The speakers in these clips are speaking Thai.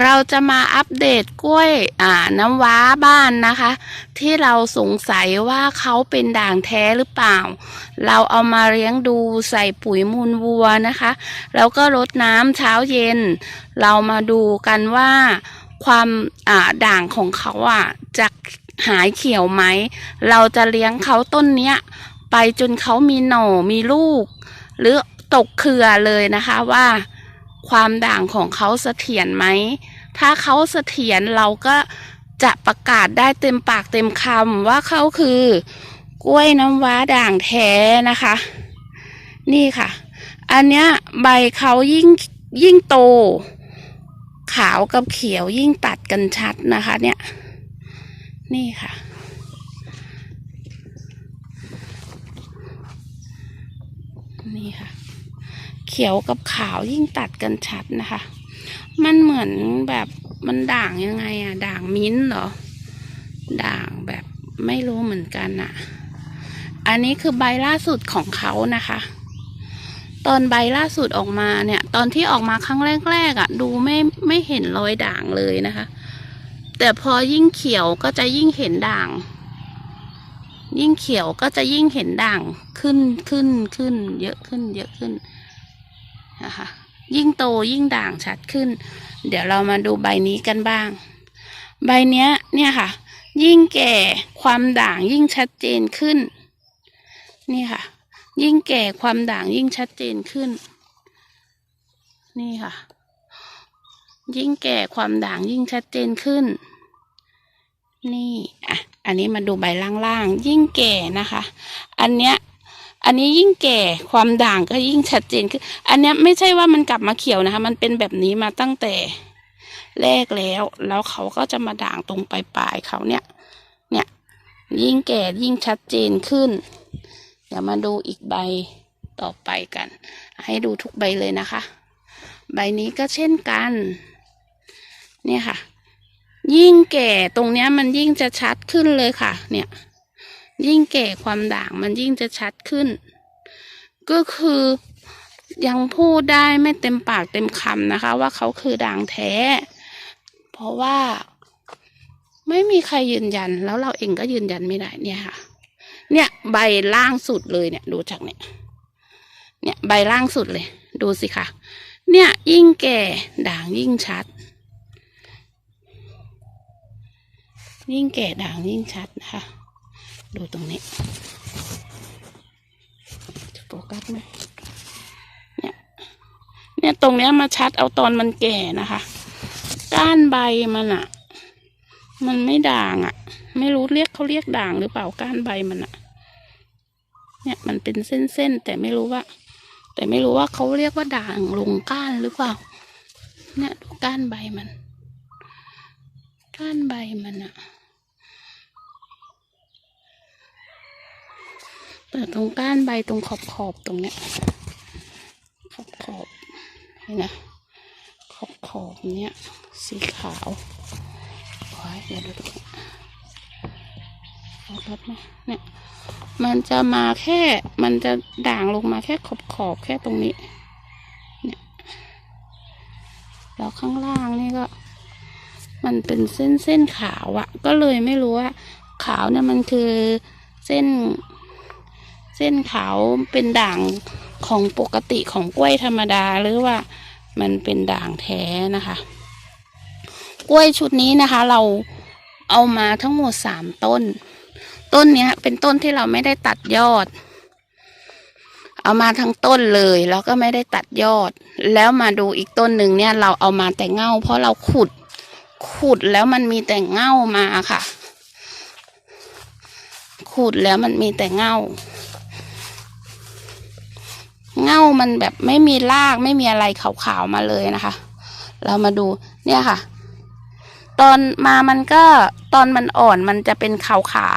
เราจะมาอัปเดตกล้วยอ่าน้ำว้าบ้านนะคะ ที่เราสงสัยว่าเขาเป็นด่างแท้หรือเปล่า เราเอามาเลี้ยงดูใส่ปุ๋ยมูลวัวนะคะ แล้วก็รดน้ำเช้าเย็น เรามาดูกันว่าความอ่าด่างของเขาอะจะหายเขียวไหม เราจะเลี้ยงเขาต้นเนี้ย ไปจนเขามีหน่อมีลูก หรือตกเครือเลยนะคะว่า ความด่างของเขาเสถียรไหม ถ้าเขาเสถียรเราก็จะประกาศได้เต็มปากเต็มคำว่าเขาคือกล้วยน้ำว้าด่างแท้นะคะ นี่ค่ะ อันเนี้ยใบเขายิ่งยิ่งโต ขาวกับเขียวยิ่งตัดกันชัดนะคะ เนี่ย นี่ค่ะ นี่ค่ะ เขียวกับขาวยิ่งตัดกันชัดนะคะ มันเหมือนแบบมันด่างยังไงอะด่างมิ้นเหรอ ด่างแบบไม่รู้เหมือนกันอะอันนี้คือใบล่าสุดของเขานะคะ ตอนใบล่าสุดออกมาเนี่ย ตอนที่ออกมาครั้งแรกๆอะดูไม่ไม่เห็นรอยด่างเลยนะคะ แต่พอยิ่งเขียวก็จะยิ่งเห็นด่าง ยิ่งเขียวก็จะยิ่งเห็นด่างขึ้นขึ้นขึ้น เยอะขึ้น เยอะขึ้นนะคะ ยิ่งโตยิ่งด่างชัดขึ้น เดี๋ยวเรามาดูใบนี้กันบ้าง ใบเนี้ยเนี่ยค่ะ ยิ่งแก่ความด่างยิ่งชัดเจนขึ้น นี่ค่ะ ยิ่งแก่ความด่างยิ่งชัดเจนขึ้น นี่ค่ะ ยิ่งแก่ความด่างยิ่งชัดเจนขึ้น นี่อะอันนี้มาดูใบล่างๆ ยิ่งแก่นะคะ อันเนี้ย อันนี้ยิ่งแก่ความด่างก็ยิ่งชัดเจนขึ้นอันนี้ไม่ใช่ว่ามันกลับมาเขียวนะคะ มันเป็นแบบนี้มาตั้งแต่แรกแล้ว แล้วเขาก็จะมาด่างตรงปลายๆเขาเนี่ย เนี่ย ยิ่งแก่ยิ่งชัดเจนขึ้น เดี๋ยวมาดูอีกใบต่อไปกัน ให้ดูทุกใบเลยนะคะ ใบนี้ก็เช่นกัน เนี่ยค่ะ ยิ่งแก่ตรงเนี้ยมันยิ่งจะชัดขึ้นเลยค่ะ เนี่ย ยิ่งแก่ความด่างมันยิ่งจะชัดขึ้น ก็คือยังพูดได้ไม่เต็มปากเต็มคำนะคะ ว่าเขาคือด่างแท้ เพราะว่าไม่มีใครยืนยัน แล้วเราเองก็ยืนยันไม่ได้เนี่ยค่ะ เนี่ยใบล่างสุดเลยเนี่ย ดูจากเนี่ย เนี่ยใบล่างสุดเลย ดูสิคะเนี่ยยิ่งแก่ด่างยิ่งชัด ยิ่งแก่ด่างยิ่งชัดนะคะ ดูตรงนี้ จะโฟกัสไหมเนี่ย เนี่ยตรงเนี้ยมาชัดเอาตอนมันแก่นะคะ ก้านใบมันอะมันไม่ด่างอะไม่รู้เรียกเขาเรียกด่างหรือเปล่าก้านใบมันอะเนี่ยมันเป็นเส้นๆแต่ไม่รู้ว่า แต่ไม่รู้ว่าเขาเรียกว่าด่างลงก้านหรือเปล่า เนี่ยดูก้านใบมัน ก้านใบมันอะ แต่ตรงก้านใบตรงขอบขอบตรงเนี้ย ขอบขอบเห็นนะขอบขอบเนี้ยสีขาวไว้เดี๋ยวดูดูเอารถไหมเนี่ย มันจะมาแค่ มันจะด่างลงมาแค่ขอบขอบแค่ตรงนี้ เนี่ย แล้วข้างล่างนี่ก็ มันเป็นเส้นเส้นขาวอะก็เลยไม่รู้ว่า ขาวเนี่ยมันคือเส้น เส้นขาวเป็นด่างของปกติของกล้วยธรรมดาหรือว่ามันเป็นด่างแท้นะคะ กล้วยชุดนี้นะคะ เราเอามาทั้งหมดสามต้น ต้นนี้เป็นต้นที่เราไม่ได้ตัดยอด เอามาทั้งต้นเลยแล้วก็ไม่ได้ตัดยอด แล้วมาดูอีกต้นหนึ่งเนี่ย เราเอามาแต่เง่า เพราะเราขุด ขุดแล้วมันมีแต่เง่ามาค่ะ ขุดแล้วมันมีแต่เง่า เง่ามันแบบไม่มีรากไม่มีอะไรขาวๆมาเลยนะคะ เรามาดูเนี่ยค่ะ ตอนมามันก็ตอนมันอ่อนมันจะเป็นขา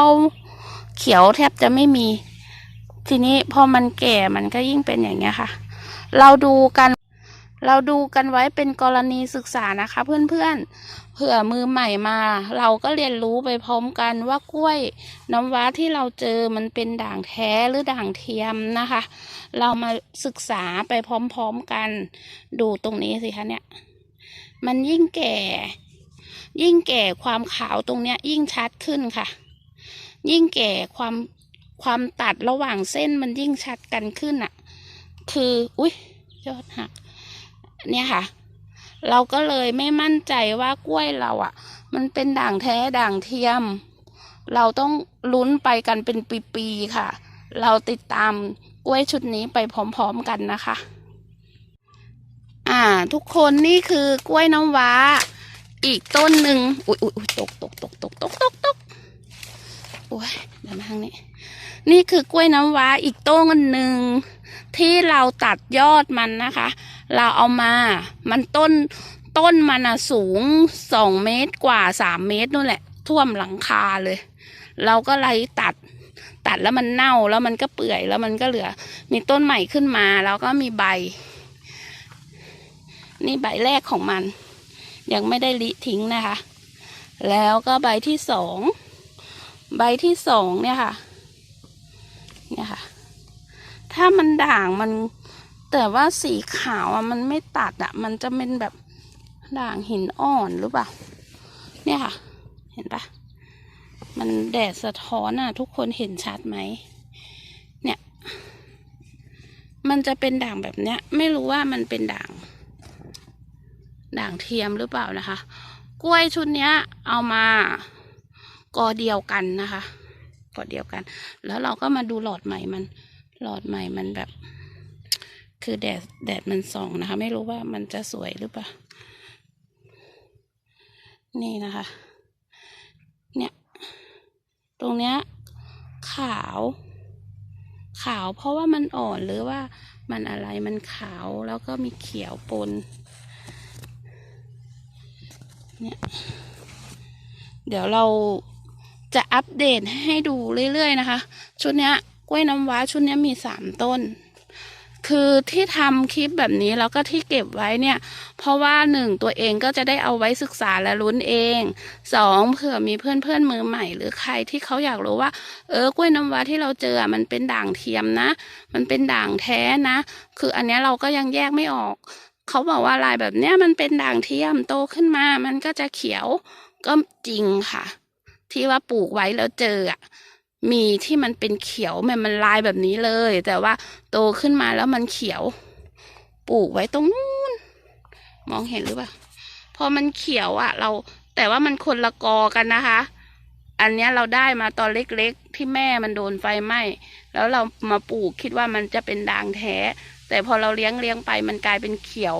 วๆเขียวแทบจะไม่มี ทีนี้พอมันแก่มันก็ยิ่งเป็นอย่างเงี้ยค่ะ เราดูกัน เราดูกันไว้เป็นกรณีศึกษานะคะเพื่อนๆ เผื่อมือใหม่มา เราก็เรียนรู้ไปพร้อมกันว่ากล้วยน้ำว้าที่เราเจอมันเป็นด่างแท้หรือด่างเทียมนะคะ เรามาศึกษาไปพร้อมๆกัน ดูตรงนี้สิคะเนี่ย มันยิ่งแก่ ยิ่งแก่ความขาวตรงเนี้ย ยิ่งชัดขึ้นค่ะ ยิ่งแก่ความความตัดระหว่างเส้นมันยิ่งชัดกันขึ้นอะ คือ อุ้ยยอดหัก เนี่ยค่ะ เราก็เลยไม่มั่นใจว่ากล้วยเราอะ มันเป็นด่างแท้ด่างเทียม เราต้องลุ้นไปกันเป็นปีๆค่ะ เราติดตามกล้วยชุดนี้ไปพร้อมๆกันนะคะ อ่า ทุกคนนี่คือกล้วยน้ำว้า อีกต้นหนึ่งอุ้ยอุ้ยอุ๊ยตกตกตกตกตกตกตกโอ้ยเดี๋ยวมาทางนี้ นี่คือกล้วยน้ำว้าอีกต้นหนึ่งที่เราตัดยอดมันนะคะ เราเอามา มันต้นต้นมันอะสูงสองเมตรกว่าสามเมตรนู่นแหละ ท่วมหลังคาเลย เราก็เลยตัดตัดแล้วมันเน่าแล้วมันก็เปื่อยแล้วมันก็เหลือ มีต้นใหม่ขึ้นมาแล้วก็มีใบ นี่ใบแรกของมัน ยังไม่ได้ลิทิ้งนะคะ แล้วก็ใบที่สอง ใบที่สองเนี่ยค่ะเนี่ยค่ะ ถ้ามันด่างมัน แต่ว่าสีขาวอะมันไม่ตัดอะ มันจะเป็นแบบด่างหินอ่อนหรือเปล่า เนี่ยค่ะ เห็นปะมันแดดสะท้อนอะ ทุกคนเห็นชัดไหม เนี่ย มันจะเป็นด่างแบบเนี้ย ไม่รู้ว่ามันเป็นด่าง ด่างเทียมหรือเปล่านะคะ กล้วยชุดเนี้ย เอามากอเดียวกันนะคะกอเดียวกัน แล้วเราก็มาดูหลอดใหม่มัน หลอดใหม่มันแบบ คือแดดแดดมันส่องนะคะ ไม่รู้ว่ามันจะสวยหรือเปล่า นี่นะคะ เนี่ย ตรงเนี้ย ขาว ขาวเพราะว่ามันอ่อนหรือว่ามันอะไรมันขาวแล้วก็มีเขียวปน เนี่ย เดี๋ยวเราจะอัปเดตให้ดูเรื่อยๆนะคะ ชุดเนี้ย กล้วยน้ำว้าชุดนี้มีสามต้น คือที่ทำคลิปแบบนี้แล้วก็ที่เก็บไว้เนี่ย เพราะว่าหนึ่งตัวเองก็จะได้เอาไว้ศึกษาและลุ้นเองสองเผื่อมีเพื่อนเพื่อนมือใหม่ หรือใครที่เขาอยากรู้ว่า เออกล้วยน้ำว้าที่เราเจอมันเป็นด่างเทียมนะ มันเป็นด่างแท้นะ คืออันนี้เราก็ยังแยกไม่ออกเขาบอกว่าลายแบบเนี้ยมันเป็นด่างเทียมโตขึ้นมา มันก็จะเขียวก็จริงค่ะ ที่ว่าปลูกไว้แล้วเจออะ มีที่มันเป็นเขียวมันมันลายแบบนี้เลย แต่ว่าโตขึ้นมาแล้วมันเขียว ปลูกไว้ตรงนู้นมองเห็นหรือเปล่าพอมันเขียวอะ เราแต่ว่ามันคนละกอกันนะคะ อันเนี้ยเราได้มาตอนเล็กๆ ที่แม่มันโดนไฟไหม้แล้วเรามาปลูกคิดว่ามันจะเป็นด่างแท้ แต่พอเราเลี้ยงเลี้ยงไปมันกลายเป็นเขียว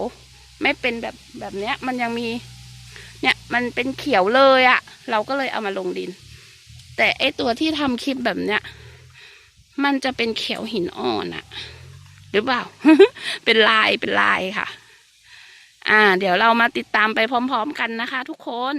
ไม่เป็นแบบแบบเนี้ย มันยังมี เนี่ยมันเป็นเขียวเลยอะ เราก็เลยเอามาลงดิน แต่ไอตัวที่ทำคลิปแบบเนี้ย มันจะเป็นเขียวหินอ่อนอะหรือเปล่า เป็นลายเป็นลายค่ะ อ่า เดี๋ยวเรามาติดตามไปพร้อม ๆ กันนะคะ ทุกคน